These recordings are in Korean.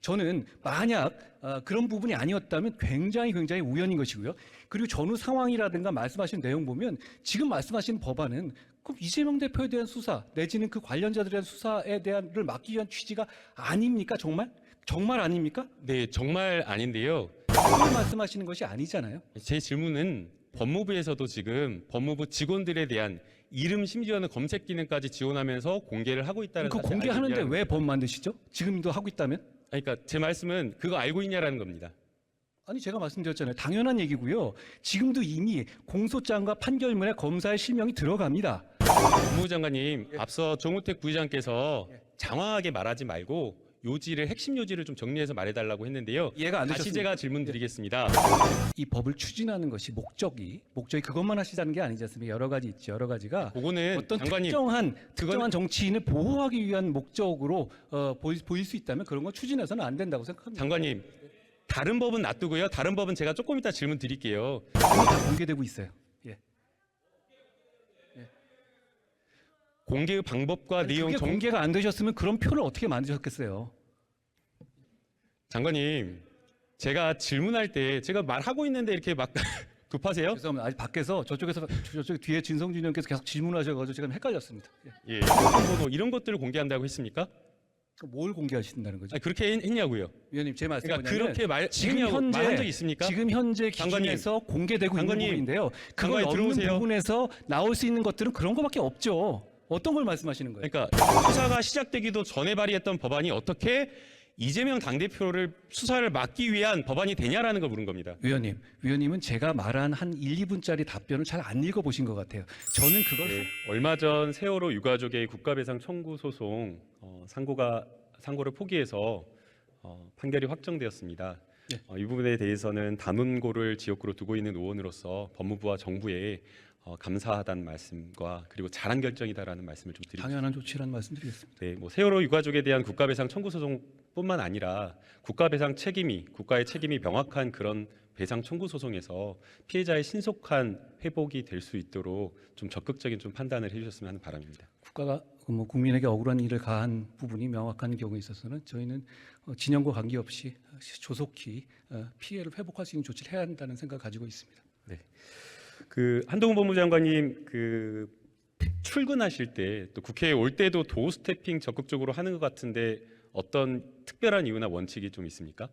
저는 만약 어, 그런 부분이 아니었다면 굉장히 굉장히 우연인 것이고요. 그리고 전후 상황이라든가 말씀하신 내용 보면 지금 말씀하신 법안은 그럼 이재명 대표에 대한 수사 내지는 그 관련자들에 대한 수사에 대한을 막기 위한 취지가 아닙니까? 정말? 정말 아닙니까? 네, 정말 아닌데요. 그걸 말씀하시는 것이 아니잖아요. 제 질문은 법무부에서도 지금 법무부 직원들에 대한 이름 심지어는 검색 기능까지 지원하면서 공개를 하고 있다는 그 공개하는데 왜 법 만드시죠? 지금도 하고 있다면? 그러니까 제 말씀은 그거 알고 있냐라는 겁니다. 아니 제가 말씀드렸잖아요. 당연한 얘기고요. 지금도 이미 공소장과 판결문에 검사의 실명이 들어갑니다. 법무부 장관님, 앞서 정우택 부의장께서 예. 장황하게 말하지 말고 요지를 핵심 요지를 좀 정리해서 말해달라고 했는데요. 이해가 안 다시 되셨습니까? 제가 질문 드리겠습니다. 이 법을 추진하는 것이 목적이 목적이 그것만 하시자는 게 아니지 않습니까? 여러 가지 있죠. 여러 가지가 그거는 어떤 장관님 특정한 특정한 정치인을 보호하기 위한 목적으로 어, 보일, 보일 수 있다면 그런 건 추진해서는 안 된다고 생각합니다. 장관님 다른 법은 놔두고요. 다른 법은 제가 조금 이따 질문 드릴게요. 이미 다 공개되고 있어요. 예. 공개 방법과 아니, 내용 그게 정 공개가 안 되셨으면 그런 표를 어떻게 만드셨겠어요? 장관님 제가 질문할 때 제가 말하고 있는데 이렇게 막 급하세요? 죄송합니다. 아직 밖에서 저쪽에서 저쪽 뒤에 진성준 의원께서 계속 질문하셔가지고 지금 헷갈렸습니다. 예. 예, 이런 것들을 공개한다고 했습니까? 뭘 공개하신다는 거죠? 아니, 그렇게 했- 했냐고요. 위원님 제 말씀은 그러니까 뭐냐면 그렇게 말 지금 현재 말한 적 있습니까? 지금 현재 기준에서 공개되고 장관님, 있는 부분인데요. 그걸 없는 들어오세요. 부분에서 나올 수 있는 것들은 그런 것밖에 없죠. 어떤 걸 말씀하시는 거예요? 그러니까 수사가 시작되기도 전에 발의했던 법안이 어떻게 이재명 당대표를 수사를 막기 위한 법안이 되냐라는 걸 물은 겁니다. 위원님, 위원님은 제가 말한 한 1, 2분짜리 답변을 잘 안 읽어보신 것 같아요. 저는 그걸 네, 얼마 전 세월호 유가족의 국가배상 청구 소송 어, 상고가 상고를 포기해서 어, 판결이 확정되었습니다. 네. 어, 이 부분에 대해서는 단원고를 지역구로 두고 있는 의원으로서 법무부와 정부에 어, 감사하다는 말씀과 그리고 잘한 결정이다라는 말씀을 좀 드립니다. 당연한 조치라는 말씀드리겠습니다. 네, 뭐 세월호 유가족에 대한 국가배상 청구 소송 뿐만 아니라 국가 배상 책임이 국가의 책임이 명확한 그런 배상 청구 소송에서 피해자의 신속한 회복이 될 수 있도록 좀 적극적인 좀 판단을 해주셨으면 하는 바람입니다. 국가가 뭐 국민에게 억울한 일을 가한 부분이 명확한 경우에 있어서는 저희는 어, 진영과 관계없이 조속히 어, 피해를 회복할 수 있는 조치를 해야 한다는 생각 을 가지고 있습니다. 그 한동훈 법무장관님 그 출근하실 때 또 국회에 올 때도 도어 스태핑 적극적으로 하는 것 같은데 어떤 특별한 이유나 원칙이 좀 있습니까?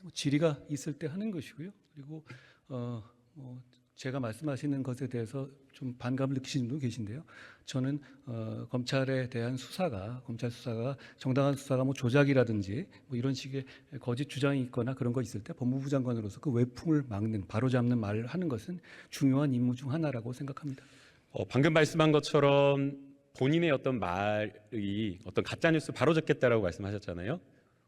뭐 질의가 있을 때 하는 것이고요. 그리고 어, 뭐 제가 말씀하시는 것에 대해서 좀 반감을 느끼시는 분도 계신데요. 저는 어, 검찰에 대한 수사가 검찰 수사가 정당한 수사가 뭐 조작이라든지 뭐 이런 식의 거짓 주장이 있거나 그런 거 있을 때 법무부 장관으로서 그 외풍을 막는 바로잡는 말을 하는 것은 중요한 임무 중 하나라고 생각합니다. 어, 방금 말씀한 것처럼 본인의 어떤 말이 어떤 가짜 뉴스 바로 잡겠다라고 말씀하셨잖아요.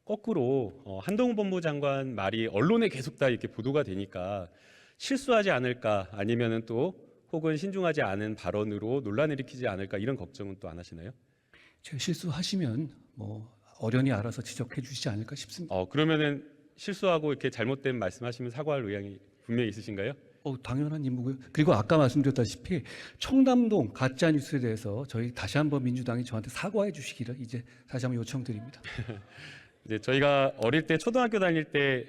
거꾸로 어, 한동훈 법무장관 말이 언론에 계속 다 이렇게 보도가 되니까 실수하지 않을까 아니면은 또 혹은 신중하지 않은 발언으로 논란을 일으키지 않을까 이런 걱정은 또 안 하시나요? 제가 실수하시면 뭐 어련히 알아서 지적해 주시지 않을까 싶습니다. 어 그러면은 실수하고 이렇게 잘못된 말씀하시면 사과할 의향이 분명히 있으신가요? 어, 당연한 임무고요. 그리고 아까 말씀드렸다시피 청담동 가짜 뉴스에 대해서 저희 다시 한번 민주당이 저한테 사과해 주시기를 이제 다시 한번 요청드립니다. 이제 저희가 어릴 때 초등학교 다닐 때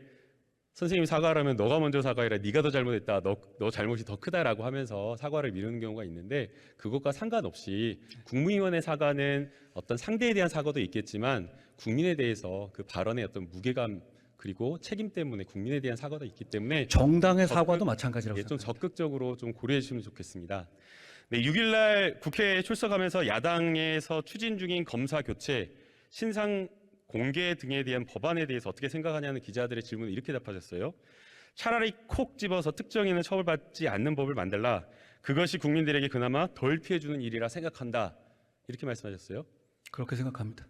선생님이 사과하라면 너가 먼저 사과해라 네가 더 잘못했다 너, 너 잘못이 더 크다라고 하면서 사과를 미루는 경우가 있는데 그것과 상관없이 국무위원의 사과는 어떤 상대에 대한 사과도 있겠지만 국민에 대해서 그 발언의 어떤 무게감 그리고 책임 때문에 국민에 대한 사과도 있기 때문에 정당의 사과도 마찬가지라고 예, 좀 생각합니다. 적극적으로 좀 고려해 주시면 좋겠습니다. 네, 6일날 국회에 출석하면서 야당에서 추진 중인 검사 교체, 신상 공개 등에 대한 법안에 대해서 어떻게 생각하냐는 기자들의 질문에 이렇게 답하셨어요. 차라리 콕 집어서 특정인은 처벌받지 않는 법을 만들라. 그것이 국민들에게 그나마 덜 피해주는 일이라 생각한다. 이렇게 말씀하셨어요. 그렇게 생각합니다.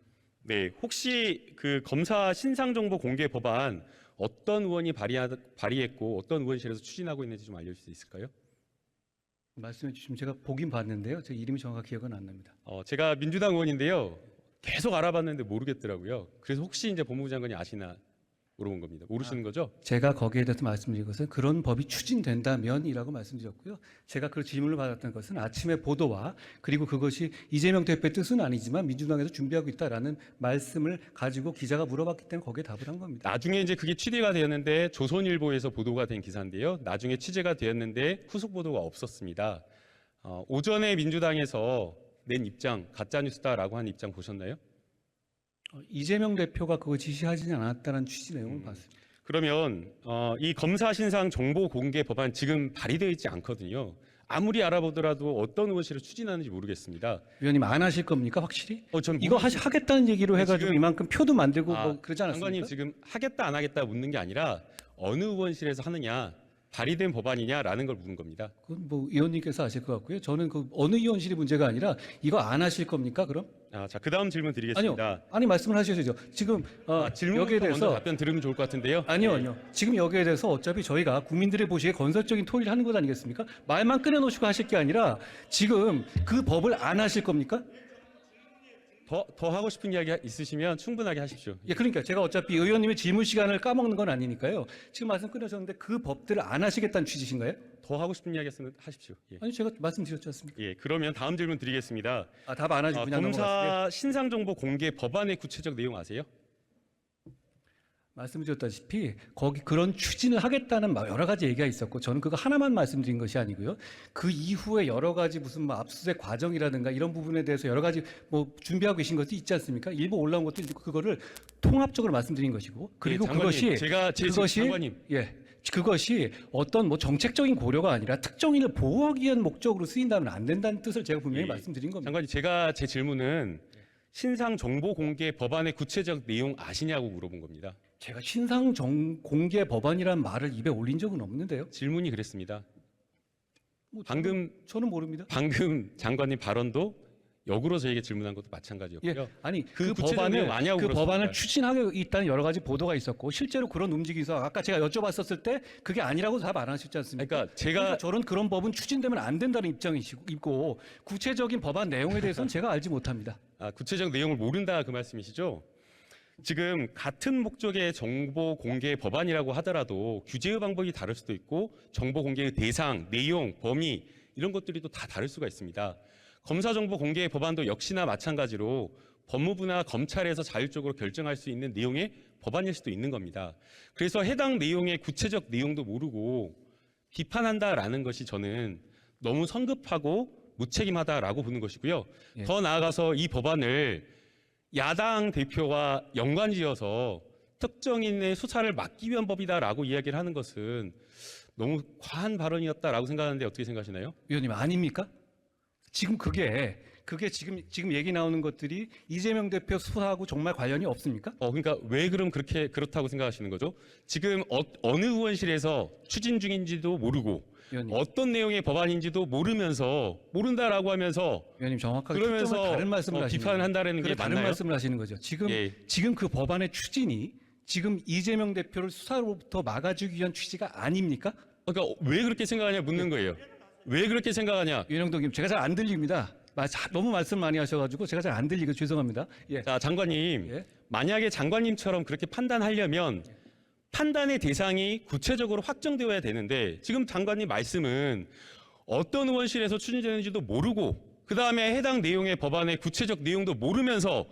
네, 혹시 그 검사 신상 정보 공개 법안 어떤 의원이 발의하, 발의했고 어떤 의원실에서 추진하고 있는지 좀 알려줄 수 있을까요? 말씀해 주시면 제가 보긴 봤는데요. 제 이름이 정확히 기억은 안 납니다. 어, 제가 민주당 의원인데요. 계속 알아봤는데 모르겠더라고요. 그래서 혹시 이제 법무부 장관이 아시나 물어본 겁니다. 모르시는 거죠? 제가 거기에 대해서 말씀드린 것은 그런 법이 추진된다면이라고 말씀드렸고요. 제가 그 질문을 받았던 것은 아침의 보도와 그리고 그것이 이재명 대표의 뜻은 아니지만 민주당에서 준비하고 있다라는 말씀을 가지고 기자가 물어봤기 때문에 거기에 답을 한 겁니다. 나중에 이제 그게 취재가 되었는데 조선일보에서 보도가 된 기사인데요. 나중에 취재가 되었는데 후속 보도가 없었습니다. 어, 오전에 민주당에서 낸 입장 가짜 뉴스다라고 한 입장 보셨나요? 어, 이재명 대표가 그거 지시하지 않았다는 취지 내용을 봤습니다. 그러면 어, 이 검사 신상 정보 공개 법안 지금 발의되어 있지 않거든요. 아무리 알아보더라도 어떤 의원실을 추진하는지 모르겠습니다. 위원님 안 하실 겁니까 확실히? 어, 전 이거 하, 하겠다는 얘기로 네, 해가지고 이만큼 표도 만들고 아, 뭐 그러지 않았습니까? 장관님 지금 하겠다 안 하겠다 묻는 게 아니라 어느 의원실에서 하느냐 발의된 법안이냐라는 걸 묻는 겁니다. 그건 뭐 의원님께서 아실 것 같고요. 저는 그 어느 의원실이 문제가 아니라 이거 안 하실 겁니까 그럼? 아, 자, 그 다음 질문 드리겠습니다. 아니요. 아니 말씀을 하셔야죠. 지금 어, 아, 질문 여기에 먼저 대해서 답변 들으면 좋을 것 같은데요. 아니요, 네. 아니요. 지금 여기에 대해서 어차피 저희가 국민들의 보시기에 건설적인 토의를 하는 것 아니겠습니까? 말만 꺼내놓으시고 하실 게 아니라 지금 그 법을 안 하실 겁니까? 더, 더 하고 싶은 이야기 있으시면 충분하게 하십시오. 예, 그러니까 제가 어차피 의원님의 질문 시간을 까먹는 건 아니니까요. 지금 말씀 끊으셨는데 그 법들을 안 하시겠다는 취지신가요? 더 하고 싶은 이야기 있으면 하십시오. 예. 아니 제가 말씀드렸지 않습니까? 예, 그러면 다음 질문 드리겠습니다. 아, 답 안 하시고 아, 그냥 넘어갔어요. 검사 신상 정보 공개 법안의 구체적 내용 아세요? 말씀드렸다시피 거기 그런 추진을 하겠다는 막 여러 가지 얘기가 있었고 저는 그거 하나만 말씀드린 것이 아니고요. 그 이후에 여러 가지 무슨 뭐 압수수색 과정이라든가 이런 부분에 대해서 여러 가지 뭐 준비하고 계신 것도 있지 않습니까? 일부 올라온 것도 있고 그거를 통합적으로 말씀드린 것이고 그리고 예, 장관님, 그것이 제가 제 그것이 장관님 예 그것이 어떤 뭐 정책적인 고려가 아니라 특정인을 보호하기 위한 목적으로 쓰인다면 안 된다는 뜻을 제가 분명히 예, 말씀드린 겁니다. 장관님 제가 제 질문은 신상 정보 공개 법안의 구체적 내용 아시냐고 물어본 겁니다. 제가 신상 정 공개 법안이라는 말을 입에 올린 적은 없는데요. 질문이 그랬습니다. 뭐 저는- 방금 저는 모릅니다. 방금 장관님 발언도 역으로 저에게 질문한 것도 예, 마찬가지였고요. 아니 그 그, 구체적 법안을 아냐고 그. 법안을 추진하고 있다는 여러 가지 보도가 있었고 실제로 그런 움직임이 있어 아까 제가 여쭤봤었을 때 그게 아니라고 답 안 하셨지 않습니까? 그러니까 제가 그러니까 저는 그런 법은 추진되면 안 된다는 입장이시고 구체적인 법안 내용에 대해서는 제가 알지 못합니다. 아, 구체적 내용을 모른다 그 말씀이시죠? 지금 같은 목적의 정보 공개 법안이라고 하더라도 규제의 방법이 다를 수도 있고 정보 공개의 대상, 내용, 범위 이런 것들이 또 다 다를 수가 있습니다. 검사 정보 공개 법안도 역시나 마찬가지로 법무부나 검찰에서 자율적으로 결정할 수 있는 내용의 법안일 수도 있는 겁니다. 그래서 해당 내용의 구체적 내용도 모르고 비판한다라는 것이 저는 너무 성급하고 무책임하다라고 보는 것이고요. 예. 더 나아가서 이 법안을 야당 대표와 연관지어서 특정인의 수사를 막기 위한 법이다라고 이야기를 하는 것은 너무 과한 발언이었다라고 생각하는데 어떻게 생각하시나요? 위원님 아닙니까? 지금 그게 그게 지금 지금 얘기 나오는 것들이 이재명 대표 수사하고 정말 관련이 없습니까? 어, 그러니까 왜 그럼 그렇게 그렇다고 생각하시는 거죠? 지금 어, 느 의원실에서 추진 중인지도 모르고 위원님, 어떤 내용의 법안인지도 모르면서 모른다라고 하면서 위원님 정확하게 그러면서 다른 말씀을 어, 하시는 비판을 거예요. 한다는 게 다른 맞나요? 말씀을 하시는 거죠. 지금 예. 지금 그 법안의 추진이 지금 이재명 대표를 수사로부터 막아주기 위한 취지가 아닙니까? 그러니까 왜 그렇게 생각하냐 묻는 거예요. 왜 그렇게 생각하냐? 윤영덕 님, 제가 잘 안 들립니다. 너무 말씀 많이 하셔가지고 제가 잘 안 들리고 죄송합니다. 예, 자, 장관님. 예. 만약에 장관님처럼 그렇게 판단하려면 판단의 대상이 구체적으로 확정되어야 되는데 지금 장관님 말씀은 어떤 의원실에서 추진되는지도 모르고 그 다음에 해당 내용의 법안의 구체적 내용도 모르면서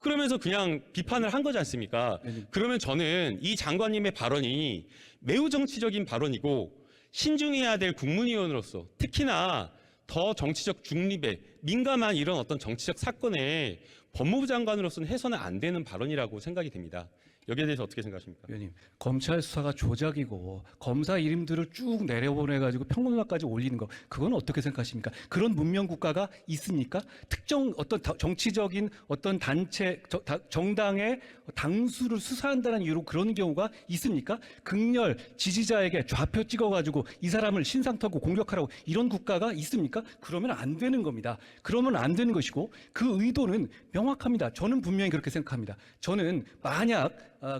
그러면서 그냥 비판을 한 거지 않습니까? 네. 그러면 저는 이 장관님의 발언이 매우 정치적인 발언이고 신중해야 될 국문위원으로서 특히나 더 정치적 중립에 민감한 이런 어떤 정치적 사건에 법무부 장관으로서는 해서는 안 되는 발언이라고 생각이 됩니다. 여기에 대해서 어떻게 생각하십니까? 위원님, 검찰 수사가 조작이고 검사 이름들을 쭉 내려보내가지고 평론가까지 올리는 거 그건 어떻게 생각하십니까? 그런 문명 국가가 있습니까? 특정 어떤 다- 정치적인 어떤 단체 정당의 당수를 수사한다는 이유로 그런 경우가 있습니까? 극렬 지지자에게 좌표 찍어가지고 이 사람을 신상 털고 공격하라고 이런 국가가 있습니까? 그러면 안 되는 겁니다. 그러면 안 되는 것이고 그 의도는 명확합니다. 저는 분명히 그렇게 생각합니다. 저는 만약 아,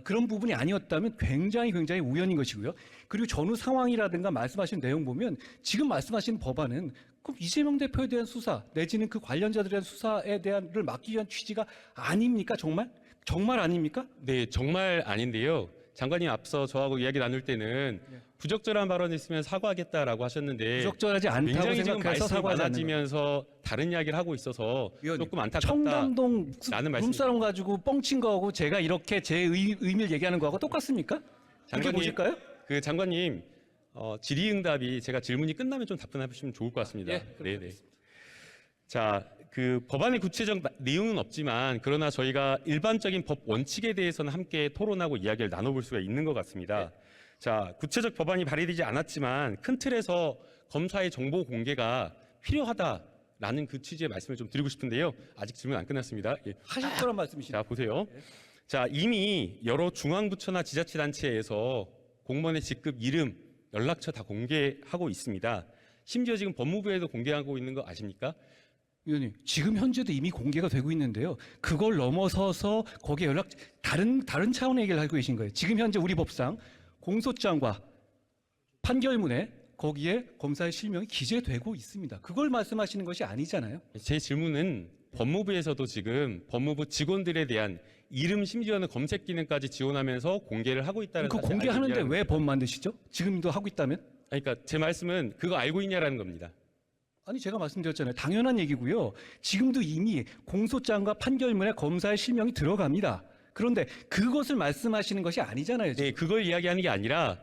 그런 부분이 아니었다면 굉장히 굉장히 우연인 것이고요. 그리고 전후 상황이라든가 말씀하신 내용 보면 지금 말씀하신 법안은 그럼 이재명 대표에 대한 수사 내지는 그 관련자들에 대한 수사에 대한를 막기 위한 취지가 아닙니까 정말? 정말 아닙니까? 네, 정말 아닌데요. 장관님 앞서 저하고 이야기 나눌 때는 네. 부적절한 발언이 있으면 사과하겠다라고 하셨는데 부적절하지 않다고 굉장히 지금 생각해서 말씀이 사과하지 않는 거예요. 많아지면서 다른 이야기를 하고 있어서 위원님, 조금 안타깝다. 청담동 룸사롱 가지고 뻥친 거하고 제가 이렇게 제 의, 의미를 얘기하는 거하고 똑같습니까? 그렇게 장관님, 보실까요? 그 장관님 어, 질의응답이 제가 질문이 끝나면 좀 답변해주시면 좋을 것 같습니다. 예, 그렇게 네네. 자, 그 법안의 구체적 나- 내용은 없지만 그러나 저희가 일반적인 법 원칙에 대해서는 함께 토론하고 이야기를 나눠볼 수가 있는 것 같습니다. 자, 구체적 법안이 발의되지 않았지만 큰 틀에서 검사의 정보 공개가 필요하다라는 그 취지의 말씀을 좀 드리고 싶은데요. 아직 질문 안 끝났습니다. 예. 하실 거란 말씀이시죠? 자 보세요. 자 이미 여러 중앙부처나 지자체단체에서 공무원의 직급, 이름, 연락처 다 공개하고 있습니다. 심지어 지금 법무부에도 공개하고 있는 거 아십니까? 위원님, 지금 현재도 이미 공개가 되고 있는데요. 그걸 넘어서서 거기에 연락 다른 다른 차원의 얘기를 하고 계신 거예요. 지금 현재 우리 법상 공소장과 판결문에 거기에 검사의 실명이 기재되고 있습니다. 그걸 말씀하시는 것이 아니잖아요. 제 질문은 법무부에서도 지금 법무부 직원들에 대한 이름 심지어는 검색 기능까지 지원하면서 공개를 하고 있다는 그 공개하는데 왜 법 만드시죠? 지금도 하고 있다면? 아니, 그러니까 제 말씀은 그거 알고 있냐라는 겁니다. 아니 제가 말씀드렸잖아요. 당연한 얘기고요. 지금도 이미 공소장과 판결문에 검사의 실명이 들어갑니다. 그런데 그것을 말씀하시는 것이 아니잖아요. 지금. 네, 그걸 이야기하는 게 아니라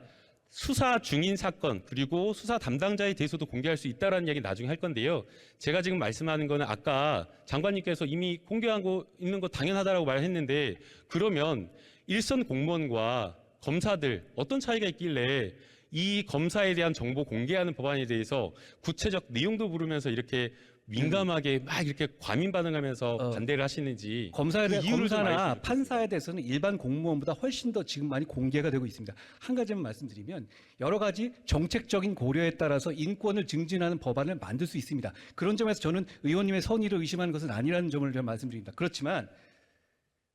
수사 중인 사건 그리고 수사 담당자에 대해서도 공개할 수 있다라는 이야기 나중에 할 건데요. 제가 지금 말씀하는 거는 아까 장관님께서 이미 공개하고 있는 거 당연하다라고 말했는데 그러면 일선 공무원과 검사들 어떤 차이가 있길래 이 검사에 대한 정보 공개하는 법안에 대해서 구체적 내용도 물으면서 이렇게 민감하게 막 이렇게 과민 반응하면서 어. 반대를 하시는지 검사에 그 대해 이유를 좀 검사나. 판사에 대해서는 일반 공무원보다 훨씬 더 지금 많이 공개가 되고 있습니다. 한 가지만 말씀드리면 여러 가지 정책적인 고려에 따라서 인권을 증진하는 법안을 만들 수 있습니다. 그런 점에서 저는 의원님의 선의를 의심하는 것은 아니라는 점을 좀 말씀드립니다. 그렇지만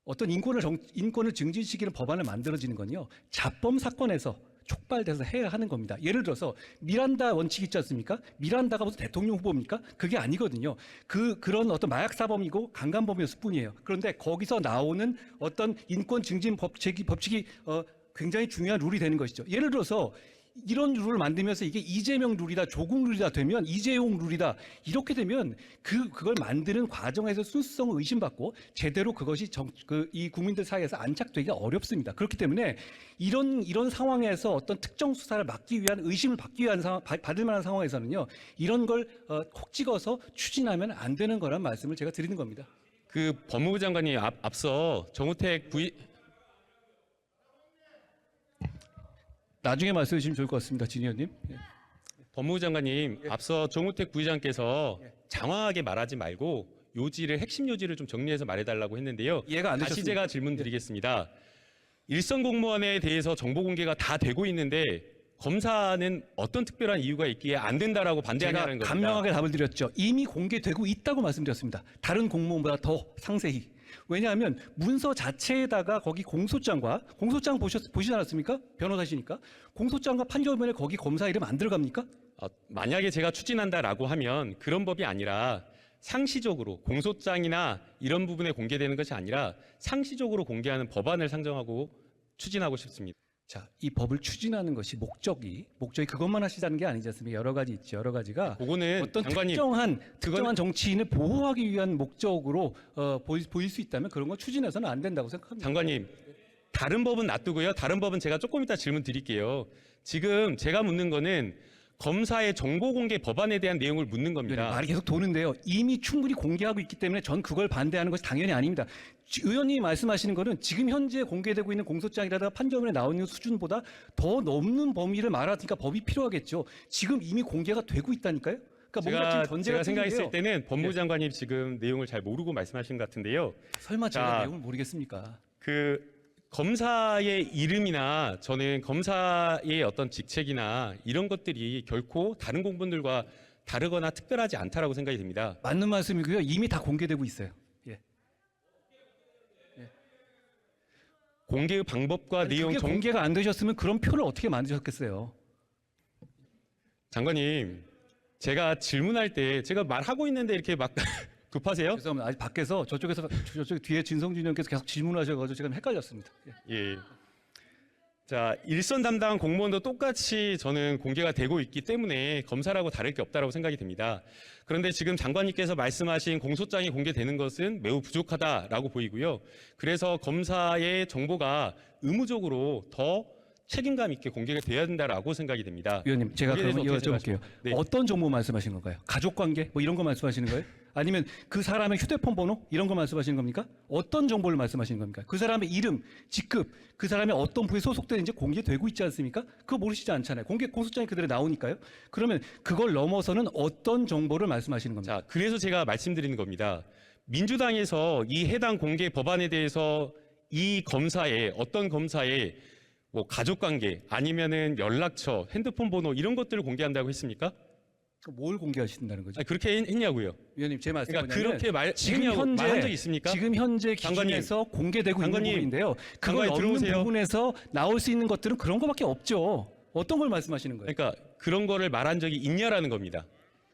어떤 인권을 정- 인권을 증진시키는 법안을 만들어지는 건요 자범 사건에서 촉발돼서 해야 하는 겁니다. 예를 들어서 미란다 원칙 있지 않습니까? 미란다가 무슨 대통령 후보입니까? 그게 아니거든요. 그 그런 어떤 마약 사범이고 강간범이었을 뿐이에요. 그런데 거기서 나오는 어떤 인권 증진 법칙이 법칙이 어, 굉장히 중요한 룰이 되는 것이죠. 예를 들어서 이런 룰을 만들면서 이게 이재명 룰이다, 조국 룰이다 되면 이재용 룰이다 이렇게 되면 그 그걸 만드는 과정에서 순수성을 의심받고 제대로 그것이 정, 그, 이 국민들 사이에서 안착되기가 어렵습니다. 그렇기 때문에 이런 이런 상황에서 어떤 특정 수사를 막기 위한 의심을 받기 위한 상황, 받- 받을 만한 상황에서는요 이런 걸 어, 콕 찍어서 추진하면 안 되는 거란 말씀을 제가 드리는 겁니다. 그 법무부 장관이 앞, 앞서 정우택 부위 나중에 말씀해 주시면 좋을 것 같습니다, 진 의원님. 예. 법무부 장관님 앞서 정우택 부의장께서 장황하게 말하지 말고 요지를 핵심 요지를 좀 정리해서 말해달라고 했는데요. 이해가 안 다시 되셨습니까? 제가 질문 드리겠습니다. 일선 공무원에 대해서 정보 공개가 다 되고 있는데 검사는 어떤 특별한 이유가 있기에 안 된다라고 제가 반대하냐는 겁니다. 간명하게 답을 드렸죠. 이미 공개되고 있다고 말씀드렸습니다. 다른 공무원보다 더 상세히. 왜냐하면 문서 자체에다가 거기 공소장과 공소장 보셨 보시지 않았습니까? 변호사시니까 공소장과 판결문에 거기 검사 이름 안 들어갑니까? 어, 만약에 제가 추진한다라고 하면 그런 법이 아니라 상시적으로 공소장이나 이런 부분에 공개되는 것이 아니라 상시적으로 공개하는 법안을 상정하고 추진하고 싶습니다. 자, 이 법을 추진하는 것이 목적이 목적이 그것만 하시자는 게 아니지 않습니까? 여러 가지 있죠. 여러 가지가 그거는 어떤 장관님 특정한 특정한 정치인을 보호하기 위한 목적으로 어, 보일, 보일 수 있다면 그런 걸 추진해서는 안 된다고 생각합니다. 장관님, 다른 법은 놔두고요. 다른 법은 제가 조금 이따 질문 드릴게요. 지금 제가 묻는 거는 검사의 정보 공개 법안에 대한 내용을 묻는 네, 겁니다. 말이 계속 도는데요. 이미 충분히 공개하고 있기 때문에 전 그걸 반대하는 것이 당연히 아닙니다. 지- 의원님이 말씀하시는 거는 지금 현재 공개되고 있는 공소장이라든가 판결문에 나오는 수준보다 더 넘는 범위를 말하니까 법이 필요하겠죠. 지금 이미 공개가 되고 있다니까요. 그러니까 뭔가 제가, 지금 전제가 제가 생각했을 틀린데요. 때는 법무부 장관님 지금 내용을 잘 모르고 말씀하신 것 같은데요. 설마 제가 자, 내용을 모르겠습니까? 그 검사의 이름이나 저는 검사의 어떤 직책이나 이런 것들이 결코 다른 공무원들과 다르거나 특별하지 않다라고 생각이 됩니다. 맞는 말씀이고요. 이미 다 공개되고 있어요. 예. 공개의 방법과 아니, 내용 그게 정, 공개가 안 되셨으면 그런 표를 어떻게 만드셨겠어요? 장관님, 제가 질문할 때 제가 말하고 있는데 이렇게 막 급하세요? 죄송합니다. 아직 밖에서 저쪽에서 저쪽 뒤에 진성준 의원께서 계속 질문하셔가지고 제가 헷갈렸습니다. 예. 예. 자, 일선 담당 공무원도 똑같이 저는 공개가 되고 있기 때문에 검사라고 다를 게 없다라고 생각이 듭니다. 그런데 지금 장관님께서 말씀하신 공소장이 공개되는 것은 매우 부족하다라고 보이고요. 그래서 검사의 정보가 의무적으로 더 책임감 있게 공개가 돼야 된다라고 생각이 됩니다. 위원님, 제가 어떻게 여쭤볼게요. 네. 어떤 정보 말씀하시는 건가요? 가족 관계 뭐 이런 거 말씀하시는 거예요? 아니면 그 사람의 휴대폰 번호 이런 거 말씀하시는 겁니까? 어떤 정보를 말씀하시는 겁니까? 그 사람의 이름, 직급, 그 사람이 어떤 부에 소속되는지 공개되고 있지 않습니까? 그거 모르시지 않잖아요. 공개 공소장이 그대로 나오니까요. 그러면 그걸 넘어서는 어떤 정보를 말씀하시는 겁니까? 자, 그래서 제가 말씀드리는 겁니다. 민주당에서 이 해당 공개 법안에 대해서 이 검사의 어떤 검사의 뭐 가족 관계 아니면은 연락처, 핸드폰 번호 이런 것들을 공개한다고 했습니까? 그뭘 공개하신다는 거죠? 아니, 그렇게 했- 했냐고요. 위원님, 제 말씀 그러니까 그렇게 말 지금 했냐고 현재 말한 적 있습니까? 지금 현재 기준에서 공개되고 장관님, 있는 부분인데요. 그걸 없는 들어오세요. 부분에서 나올 수 있는 것들은 그런 거밖에 없죠. 어떤 걸 말씀하시는 거예요? 그러니까 그런 거를 말한 적이 있냐라는 겁니다.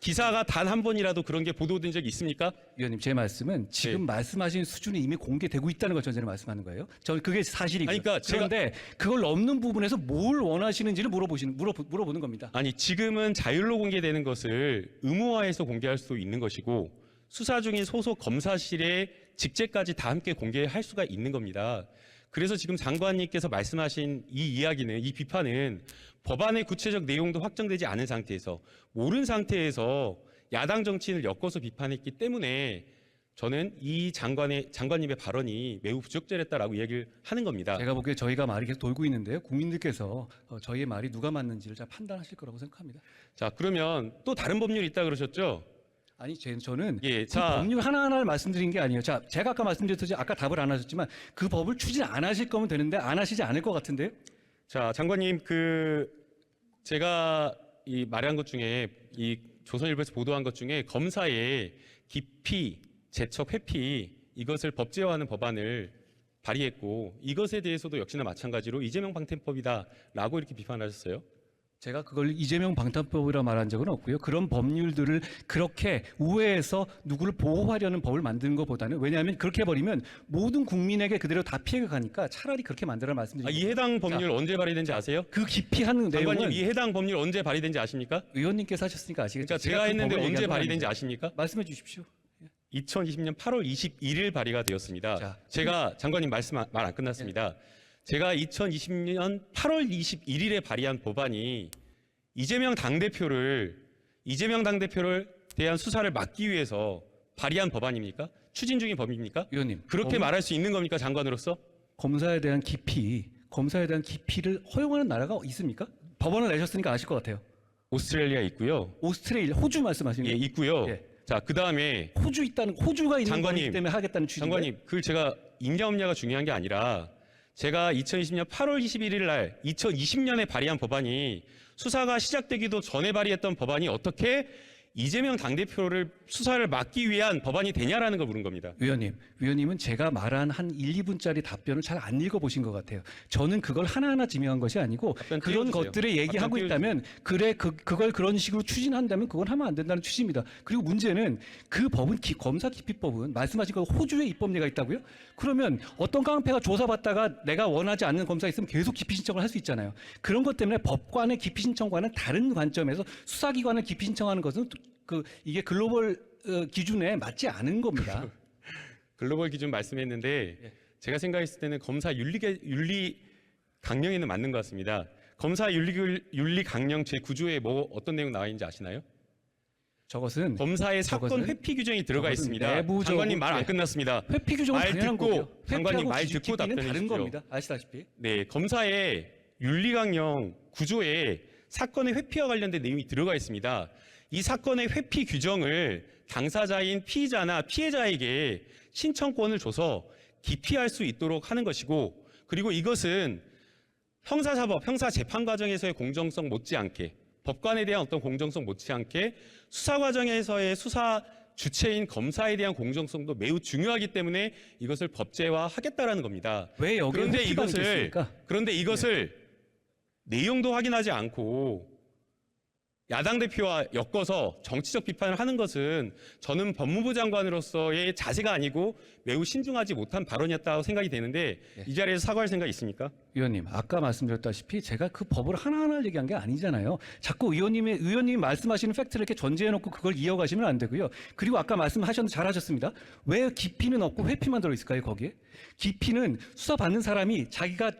기사가 단 한 번이라도 그런 게 보도된 적이 있습니까? 위원님 제 말씀은 지금 네. 말씀하신 수준이 이미 공개되고 있다는 걸 전제로 말씀하는 거예요. 저는 그게 사실이고요. 그러니까 제가- 그런데 그걸 넘는 부분에서 뭘 원하시는지를 물어보시는 물어 물어보는 겁니다. 아니 지금은 자율로 공개되는 것을 의무화해서 공개할 수도 있는 것이고 수사 중인 소속 검사실의 직제까지 다 함께 공개할 수가 있는 겁니다. 그래서 지금 장관님께서 말씀하신 이 이야기는 이 비판은 법안의 구체적 내용도 확정되지 않은 상태에서 모른 상태에서 야당 정치인을 엮어서 비판했기 때문에 저는 이 장관의 장관님의 발언이 매우 부적절했다라고 이야기를 하는 겁니다. 제가 보기에 저희가 말이 계속 돌고 있는데요. 국민들께서 어, 저희의 말이 누가 맞는지를 잘 판단하실 거라고 생각합니다. 자 그러면 또 다른 법률이 있다 그러셨죠? 아니 제, 저는 예, 그자 법률 하나하나를 말씀드린 게 아니에요. 자, 제가 아까 말씀드렸듯이 아까 답을 안 하셨지만 그 법을 추진 안 하실 거면 되는데 안 하시지 않을 것 같은데요. 자, 장관님 그 제가 이 말한 것 중에 이 조선일보에서 보도한 것 중에 검사의 기피, 재척, 회피 이것을 법제화하는 법안을 발의했고 이것에 대해서도 역시나 마찬가지로 이재명 방탄법이다라고 이렇게 비판하셨어요. 제가 그걸 이재명 방탄법이라 말한 적은 없고요. 그런 법률들을 그렇게 우회해서 누구를 보호하려는 법을 만드는 것보다는 왜냐하면 그렇게 해버리면 모든 국민에게 그대로 다 피해가 가니까 차라리 그렇게 만들어 아, 말씀드립니다. 이 해당 법률 언제 발의된지 아세요? 그 기피하는 장관님 내용은 이 해당 법률 언제 발의된지 아십니까? 의원님께서 하셨으니까 아시겠죠. 그러니까 제가 그 했는데 법을 언제 발의된지. 아십니까? 말씀해 주십시오. 2020년 8월 21일 발의가 되었습니다. 자. 제가 장관님 말씀 말 안 끝났습니다. 제가 2020년 8월 21일에 발의한 법안이 이재명 당대표를 이재명 당대표를 대한 수사를 막기 위해서 발의한 법안입니까? 추진 중인 법입니까? 의원님 그렇게 검, 말할 수 있는 겁니까 장관으로서? 검사에 대한 기피, 검사에 대한 기피를 허용하는 나라가 있습니까? 법안을 내셨으니까 아실 것 같아요. 오스트레일리아 있고요. 오스트레일리아, 호주 말씀하시는 예, 거예요? 있고요. 예. 자, 그다음에 호주 있다는 호주가 있는 장관님, 거기 때문에 하겠다는 취지. 장관님, 그걸 제가 있냐 없냐가 중요한 게 아니라 제가 2020년 8월 21일 날 2020년에 발의한 법안이 수사가 시작되기도 전에 발의했던 법안이 어떻게 이재명 당대표를 수사를 막기 위한 법안이 되냐라는 걸 물은 겁니다. 위원님, 위원님은 제가 말한 한 1, 2분짜리 답변을 잘 안 읽어보신 것 같아요. 저는 그걸 하나하나 지명한 것이 아니고 그런. 것들을 얘기하고 있다면 그래 그, 그걸 그런 식으로 추진한다면 그건 하면 안 된다는 취지입니다. 그리고 문제는 그 법은 기- 검사 기피법은 말씀하신 거 호주에 입법례가 있다고요? 그러면 어떤 깡패가 조사받다가 내가 원하지 않는 검사 있으면 계속 기피 신청을 할 수 있잖아요. 그런 것 때문에 법관의 기피 신청과는 다른 관점에서 수사기관을 기피 신청하는 것은 또그 이게 글로벌 어, 기준에 맞지 않은 겁니다. 글로벌 기준 말씀했는데 제가 생각했을 때는 검사 윤리 윤리 강령에는 맞는 것 같습니다. 검사 윤리 윤리 강령 제 9조에 뭐 어떤 내용 나와 있는지 아시나요? 저것은 검사의 사건 회피 규정이 들어가 있습니다. 내부적으로- 장관님 말안 예. 끝났습니다. 회피 규정은 말 듣고. 장관님 말 기- 듣고 기피는 다른 답변해 겁니다. 아시다시피. 네, 검사의 윤리 강령 구조에 사건의 회피와 관련된 내용이 들어가 있습니다. 이 사건의 회피 규정을 당사자인 피의자나 피해자에게 신청권을 줘서 기피할 수 있도록 하는 것이고, 그리고 이것은 형사사법, 형사재판 과정에서의 공정성 못지않게, 법관에 대한 어떤 공정성 못지않게 수사 과정에서의 수사 주체인 검사에 대한 공정성도 매우 중요하기 때문에 이것을 법제화하겠다라는 겁니다. 왜 여기 그런데 이것을 있습니까? 그런데 이것을 내용도 확인하지 않고 야당 대표와 엮어서 정치적 비판을 하는 것은 저는 법무부 장관으로서의 자세가 아니고 매우 신중하지 못한 발언이었다고 생각이 되는데 이 자리에서 사과할 생각 있습니까? 의원님, 아까 말씀드렸다시피 제가 그 법을 하나하나 얘기한 게 아니잖아요. 자꾸 의원님의 의원님이 말씀하시는 팩트를 이렇게 전제해놓고 그걸 이어가시면 안 되고요. 그리고 아까 말씀하셨는데 잘하셨습니다. 왜 깊이는 없고 회피만 들어있을까요? 거기에 깊이는 수사 받는 사람이 자기가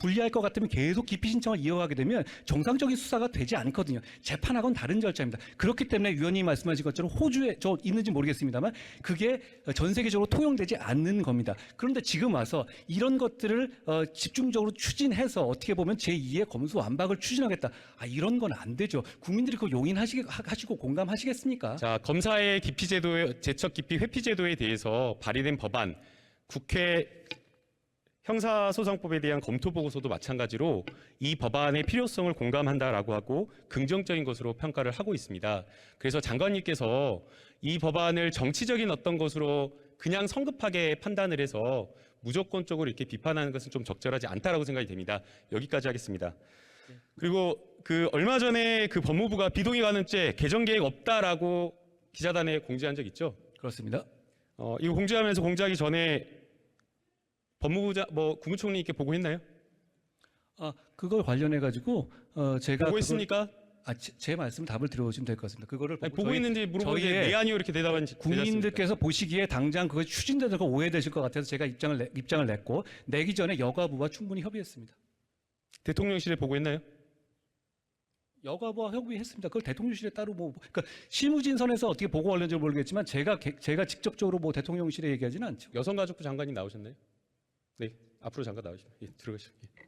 불리할 것 같으면 계속 기피 신청을 이어가게 되면 정상적인 수사가 되지 않거든요. 재판하고는 다른 절차입니다. 그렇기 때문에 위원님이 말씀하신 것처럼 호주에 저 있는지 모르겠습니다만 그게 전 세계적으로 통용되지 않는 겁니다. 그런데 지금 와서 이런 것들을 어, 집중적으로 추진해서 어떻게 보면 제2의 검수 완박을 추진하겠다. 아 이런 건 안 되죠. 국민들이 그거 용인하시고 공감하시겠습니까? 자, 검사의 기피 제도에 제척 기피 회피 제도에 대해서 발의된 법안 국회 형사소송법에 대한 검토 보고서도 마찬가지로 이 법안의 필요성을 공감한다라고 하고 긍정적인 것으로 평가를 하고 있습니다. 그래서 장관님께서 이 법안을 정치적인 어떤 것으로 그냥 성급하게 판단을 해서 무조건적으로 이렇게 비판하는 것은 좀 적절하지 않다라고 생각이 됩니다. 여기까지 하겠습니다. 그리고 그 얼마 전에 그 법무부가 비동의 가늠죄 개정 계획 없다라고 기자단에 공지한 적 있죠? 그렇습니다. 어, 이거 공지하면서 공지하기 전에 법무부장 뭐 국무총리께 보고했나요? 아 그걸 관련해 가지고 어, 제가 보고했습니까? 그걸- 아, 제, 제 말씀 답을 들어오시면 될 것 같습니다. 그거를 아니, 보고 보고 저희- 있는지 물어보는데 네 아니요 이렇게 대답한 국민들께서 보시기에 당장 그거 추진되는 거 오해되실 것 같아서 제가 입장을 내, 입장을 냈고 내기 전에 여가부와 충분히 협의했습니다. 대통령실에 보고했나요? 여가부와 협의했습니다. 그걸 대통령실에 따로 뭐 그러니까 실무진선에서 어떻게 보고 올는지 모르겠지만 제가 개- 제가 직접적으로 뭐 대통령실에 얘기하지는 않죠. 여성가족부 장관이 나오셨나요? 네 앞으로 잠깐 나오시면 예, 들어가시죠. 예.